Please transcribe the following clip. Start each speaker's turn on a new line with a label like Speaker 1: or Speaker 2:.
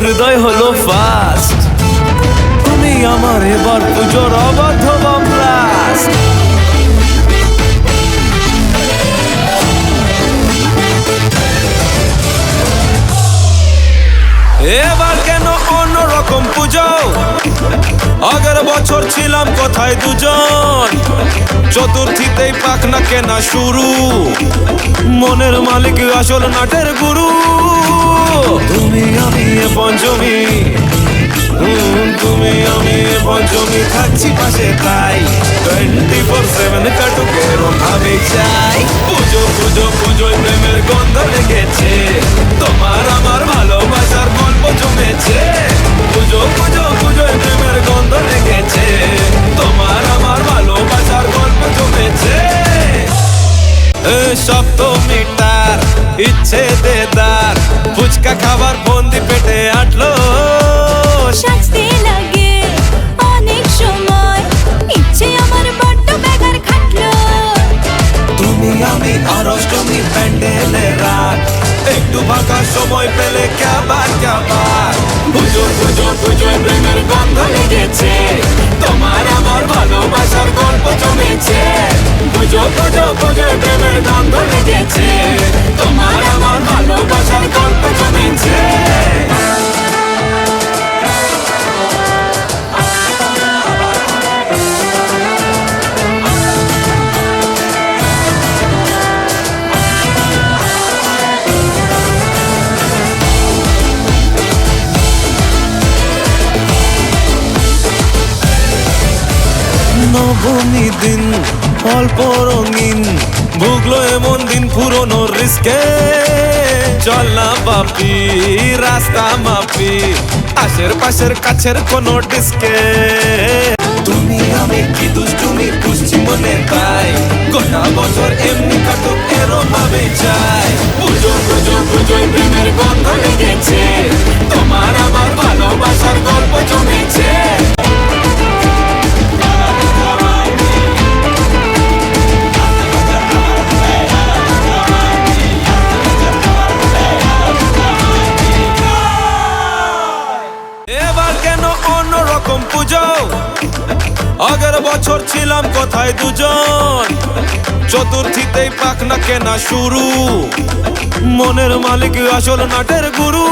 Speaker 1: হৃদয় হলো ফাস্ট তুমি আমার এবার পুজোর অবাধ্য এবার কেন অন্যরকম পুজো? আগের বছর ছিলাম কোথায় দুজন? চতুর্থীতেই পাখনা কেনা শুরু। মনের মালিক আসল নাটের গুরু। তুমি আমি এ পঞ্চমী তুমি আমি এ পঞ্চমী, থাকছি পাশে তাই। টোয়েন্টি ফোর সেভেন কাটুকের ভাবে চাই। পুজো পুজো, পুজোয় প্রেমের এ সপ্তমীটার ইচ্ছে দেদার ফুচকা খাবার বন্দি পেটে আটলো।
Speaker 2: সাজতে লাগে অনেক সময় ইচ্ছে আমার বড্ড বেগার খাটলো।
Speaker 1: তুমি আমি আর অষ্টমী প্যান্ডেলে রাত একটু ফাঁকা সময় পেলে কাবার কাবার পুজো পুজো পুজোয় প্রেমের গন্ধ লেগেছে তোমার আমার ভালোবাসার গল্প জমেছে। পুজো পুজো পুজোয় প্রেমের গন্ধ লেগেছে তোমার আমার ভালোবাসার গল্প জমেছে নবমী দিন অল্প রঙিন ভুগলো এমন দিন পুরনো রিস্কে। চল না বাপি, রাস্তা মাপি আশের পাশের কাছের কোনো ডিস্কে। তুমি আমি কি দুষ্টুমি পুষ্টি মনে তাই গোটা বছর অন্যরকম পুজো। আগের বছর ছিলাম কোথায় দুজন? চতুর্থীতেই পাখনা কেনা শুরু। মনের মালিক আসল নাটের গুরু।